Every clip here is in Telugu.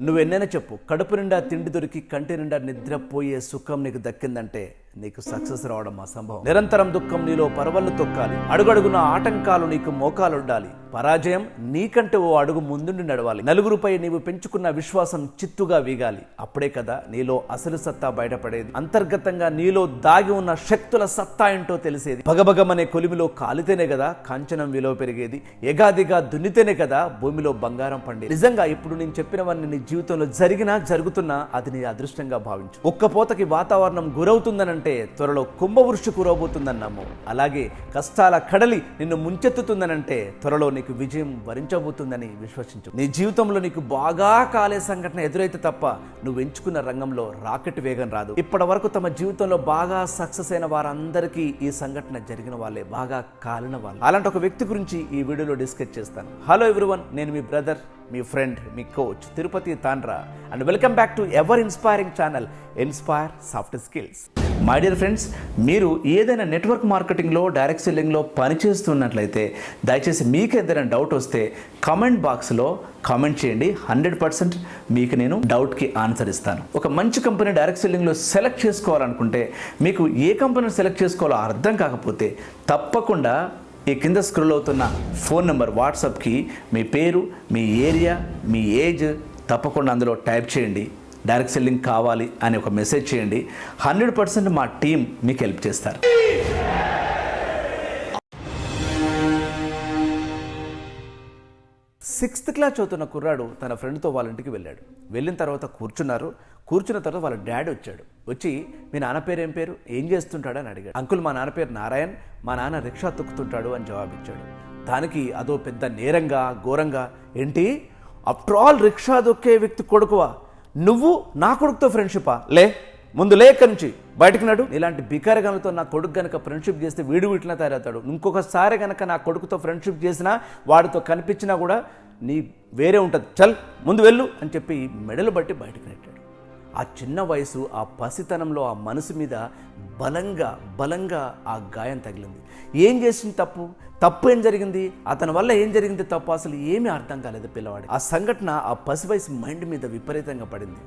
నువ్వెన్నైనా చెప్పు కడుపు నిండా తిండి దొరికి కంటి నిండా నిద్రపోయే సుఖం నీకు దక్కిందంటే నీకు సక్సెస్ రావడం అసంభవం. నిరంతరం దుఃఖం నీలో పరవళ్ళు తొక్కాలి. అడుగడుగున ఆటంకాలు నీకు మోకాలు ఉండాలి పరాజయం నీకంటే ఓ అడుగు ముందుండి నడవాలి. నలుగురుపై నీవు పెంచుకున్న విశ్వాసం చిత్తుగా వీగాలి. అప్పుడే కదా నీలో అసలు సత్తా బయటపడేది. అంతర్గతంగా నీలో దాగి ఉన్న శక్తుల సత్తా ఏంటో తెలిసేది. భగభగమనే కొలిమిలో కాలితేనే కదా కాంచనం విలువ పెరిగేది. ఎగాదిగా దున్నితేనే కదా భూమిలో బంగారం పండేది. నిజంగా ఇప్పుడు నేను చెప్పినవన్నీ నీ జీవితంలో జరిగినా జరుగుతున్నా అది నీ అదృష్టంగా భావించు. ఒక్క పోతకి వాతావరణం గురవుతుందనంటే త్వరలో కుంభవృష్టి కురవబోతుందని నమ్ము. అలాగే కష్టాల కడలి నిన్ను ముంచెత్తుతుందనంటే త్వరలో నీకు విజయం వరించబోతుందని విశ్వసించు. నీ జీవితంలో నీకు బాగా కాలే సంఘటన ఎదురైతే తప్ప నువ్వు ఎంచుకున్న రంగంలో రాకెట్ వేగం రాదు. ఇప్పటి వరకు తమ జీవితంలో బాగా సక్సెస్ అయిన వారందరికీ ఈ సంఘటన జరిగిన వాళ్ళే బాగా కాలిన వాళ్ళు. అలాంటి ఒక వ్యక్తి గురించి ఈ వీడియోలో డిస్కస్ చేస్తాను. హలో ఎవ్రీవన్ నేను మీ బ్రదర్ మీ friend me coach Tirupati Tandra. And welcome back to our inspiring channel inspire soft skills my dear friends మీరు ఏదైనా నెట్వర్క్ మార్కెటింగ్లో డైరెక్ట్ సెల్లింగ్లో పనిచేస్తున్నట్లయితే దయచేసి మీకు ఏదైనా డౌట్ వస్తే కమెంట్ బాక్స్లో కామెంట్ చేయండి. హండ్రెడ్ పర్సెంట్ మీకు నేను డౌట్కి ఆన్సర్ ఇస్తాను. ఒక మంచి కంపెనీ డైరెక్ట్ సెల్లింగ్లో సెలెక్ట్ చేసుకోవాలనుకుంటే మీకు ఏ కంపెనీని సెలెక్ట్ చేసుకోవాలో అర్థం కాకపోతే తప్పకుండా ఈ కింద స్క్రోల్ అవుతున్న ఫోన్ నెంబర్ వాట్సాప్కి మీ పేరు మీ ఏరియా మీ ఏజ్ తప్పకుండా అందులో టైప్ చేయండి. డైరెక్ట్ సెల్లింగ్ కావాలి అని ఒక మెసేజ్ చేయండి. హండ్రెడ్ పర్సెంట్ మా టీం మీకు హెల్ప్ చేస్తారు. సిక్స్త్ క్లాస్ చదువుతున్న కుర్రాడు తన ఫ్రెండ్తో వాళ్ళ ఇంటికి వెళ్ళాడు. వెళ్ళిన తర్వాత కూర్చున్నారు. కూర్చున్న తర్వాత వాళ్ళ డాడీ వచ్చాడు. వచ్చి మీ నాన్న పేరు ఏం పేరు? ఏం చేస్తుంటాడు? అని అడిగాడు. అంకుల్ మా నాన్న పేరు నారాయణ్. మా నాన్న రిక్షా తొక్కుతుంటాడు అని జవాబిచ్చాడు. దానికి అదో పెద్ద నేరంగా ఘోరంగా ఏంటి? ఆఫ్టర్ ఆల్ రిక్షా దొక్కే వ్యక్తి కొడుకువా? నువ్వు నా కొడుకుతో ఫ్రెండ్షిపా లే ముందు లే ఇక్కడి నుంచి. బయటకు నడు. ఇలాంటి బికారగనులతో నా కొడుకు గనక ఫ్రెండ్షిప్ చేస్తే వీడు వీటిలో తయారవుతాడు. ఇంకొకసారి గనక నా కొడుకుతో ఫ్రెండ్షిప్ చేసినా వాడితో కనిపించినా కూడా నీ వేరే ఉంటుంది. చల్ ముందు వెళ్ళు అని చెప్పి మెడలు బట్టి బయటకు నెట్టాడు. ఆ చిన్న వయసు ఆ పసితనంలో ఆ మనసు మీద బలంగా బలంగా ఆ గాయం తగిలింది. ఏం చేసింది తప్పు? తప్పు ఏం జరిగింది? అతని వల్ల ఏం జరిగింది తప్పు? అసలు ఏమీ అర్థం కాలేదు పిల్లవాడు ఆ సంఘటన ఆ పసి వయసు మైండ్ మీద విపరీతంగా పడింది.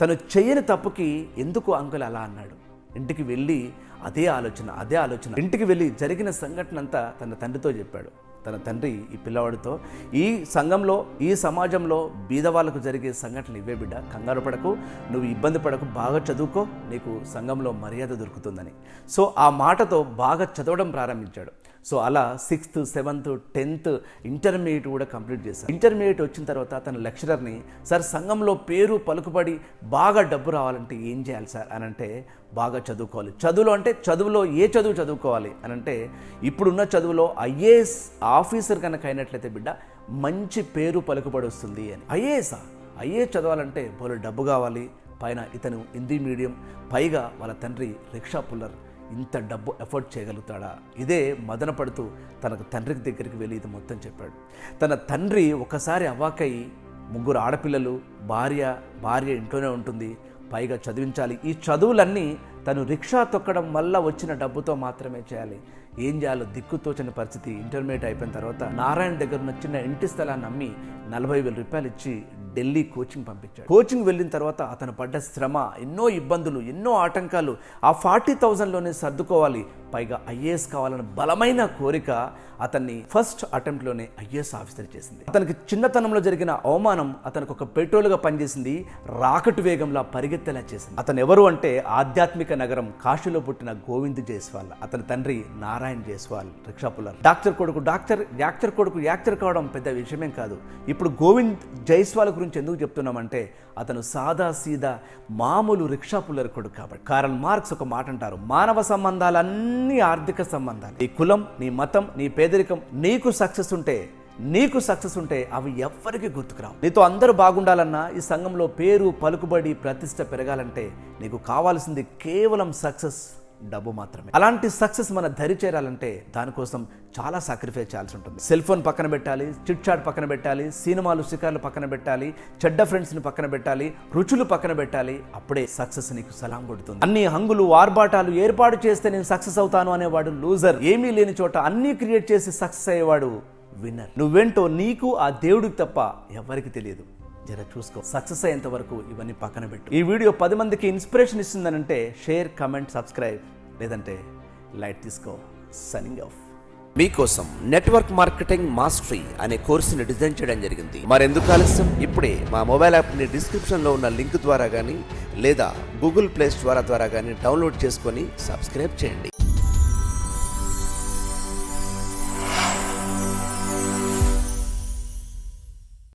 తను చేయని తప్పుకి ఎందుకు అంకుల్ అలా అన్నాడు? ఇంటికి వెళ్ళి అదే ఆలోచన అదే ఆలోచన. ఇంటికి వెళ్ళి జరిగిన సంఘటన అంతా తన తండ్రితో చెప్పాడు. తన తండ్రి ఈ పిల్లవాడితో ఈ సంఘంలో ఈ సమాజంలో బీదవాళ్ళకు జరిగే సంఘటనలు ఇవే బిడ్డ. కంగారు పడకు నువ్వు ఇబ్బంది పడకు బాగా చదువుకో నీకు సంఘంలో మర్యాద దొరుకుతుందని. సో ఆ మాటతో బాగా చదవడం ప్రారంభించాడు. సో అలా సిక్స్త్ సెవెంత్ టెన్త్ ఇంటర్మీడియట్ కూడా కంప్లీట్ చేశాను ఇంటర్మీడియట్ వచ్చిన తర్వాత తన లెక్చరర్ని సార్ సంఘంలో పేరు పలుకుబడి బాగా డబ్బు రావాలంటే ఏం చేయాలి సార్? అని అంటే బాగా చదువుకోవాలి. చదువులో అంటే చదువులో ఏ చదువు చదువుకోవాలి అని అంటే ఇప్పుడున్న చదువులో ఐఏఎస్ ఆఫీసర్ కనుక అయినట్లయితే బిడ్డ మంచి పేరు పలుకుబడి వస్తుంది అని. ఐఏఎస్ఆ ఐఏఎస్ చదవాలంటే బోలు డబ్బు కావాలి. పైన ఇతను హిందీ మీడియం పైగా వాళ్ళ తండ్రి రిక్షా పుల్లర్. ఇంత డబ్బు ఎఫోర్డ్ చేయగలుగుతాడా? ఇదే మదన పడుతూ తనకు తండ్రికి దగ్గరికి వెళ్ళి ఇది మొత్తం చెప్పాడు. తన తండ్రి ఒకసారి అవాకై ముగ్గురు ఆడపిల్లలు భార్య భార్య ఇంట్లోనే ఉంటుంది పైగా చదివించాలి. ఈ చదువులన్నీ తను రిక్షా తొక్కడం వల్ల వచ్చిన డబ్బుతో మాత్రమే చేయాలి. ఏం చేయాలో దిక్కుతోచని పరిస్థితి ఇంటర్మీడియట్ అయిపోయిన తర్వాత నారాయణ దగ్గర ఉన్న చిన్న ఇంటి స్థలాన్ని అమ్మి నలభై వేల రూపాయలు ఇచ్చి ఢిల్లీ కోచింగ్ పంపించాడు. కోచింగ్ వెళ్ళిన తర్వాత అతను పడ్డ శ్రమ ఎన్నో ఇబ్బందులు ఎన్నో ఆటంకాలు ఆ ఫార్టీ థౌజండ్లోనే సర్దుకోవాలి. పైగా ఐఏఎస్ కావాలన్న బలమైన కోరిక అతన్ని ఫస్ట్ అటెంప్ట్లోనే ఐఏఎస్ ఆఫీసర్ చేసింది. అతనికి చిన్నతనంలో జరిగిన అవమానం అతనికి ఒక పెట్రోల్గా పనిచేసింది రాకెట్ వేగంలా పరిగెత్తేలా చేసింది. అతను ఎవరు అంటే ఆధ్యాత్మిక నగరం కాశీలో పుట్టిన గోవింద్ జైస్వాల్. అతని తండ్రి Narayana. Jaiswal rickshaw puller doctor కొడుకు డాక్టర్ యాక్టర్ కొడుకు యాక్టర్ కావడం పెద్ద విషయమేం కాదు. ఇప్పుడు గోవింద్ జైస్వాల్ గురించి ఎందుకు చెప్తున్నామంటే అతను సాదా సీదా మామూలు రిక్షా పుల్లర్ కొడుకు కాబట్టి. కారల్ మార్క్స్ ఒక మాట అంటారు మానవ సంబంధాలన్నీ ఆర్థిక సంబంధాలు. నీ కులం నీ మతం నీ పేదరికం నీకు సక్సెస్ ఉంటే నీకు సక్సెస్ ఉంటే అవి ఎవ్వరికి గుర్తుకురావు. నీతో అందరూ బాగుండాలన్నా ఈ సంఘంలో పేరు పలుకుబడి ప్రతిష్ట పెరగాలంటే నీకు కావాల్సింది కేవలం సక్సెస్ డబ్బు మాత్రమే. అలాంటి సక్సెస్ మన దరి చేరాలంటే దానికోసం చాలా సాక్రిఫైస్ చేయాల్సి ఉంటుంది. సెల్ ఫోన్ పక్కన పెట్టాలి చిట్ చాట్ పక్కన పెట్టాలి సినిమాలు శిఖర్లు పక్కన పెట్టాలి చెడ్డ ఫ్రెండ్స్ని పక్కన పెట్టాలి రుచులు పక్కన పెట్టాలి అప్పుడే సక్సెస్ నీకు సలాం కొడుతుంది. అన్ని హంగులు ఆర్భాటాలు ఏర్పాటు చేస్తే నేను సక్సెస్ అవుతాను అనేవాడు లూజర్. ఏమీ లేని చోట అన్నీ క్రియేట్ చేసి సక్సెస్ అయ్యేవాడు విన్నర్. నువ్వేంటో నీకు ఆ దేవుడికి తప్ప ఎవరికి తెలియదు. జర చూసుకో. సక్సెస్ అయ్యేంత వరకు ఇవన్నీ పక్కన పెట్టు. ఈ వీడియో పది మందికి ఇన్స్పిరేషన్ ఇస్తుందనంటే షేర్ కమెంట్ సబ్స్క్రైబ్ లేదంటే లైట్ తీసుకో. సనింగ్ ఆఫ్ మీకోసం నెట్వర్క్ మార్కెటింగ్ మాస్టరీ అనే కోర్సుని డిజైన్ చేయడం జరిగింది. మరెందుకు ఆలస్యం? ఇప్పుడే మా మొబైల్ యాప్ని డిస్క్రిప్షన్లో ఉన్న లింక్ ద్వారా కానీ లేదా గూగుల్ ప్లే స్టోర్ ద్వారా కానీ డౌన్లోడ్ చేసుకొని సబ్స్క్రైబ్ చేయండి.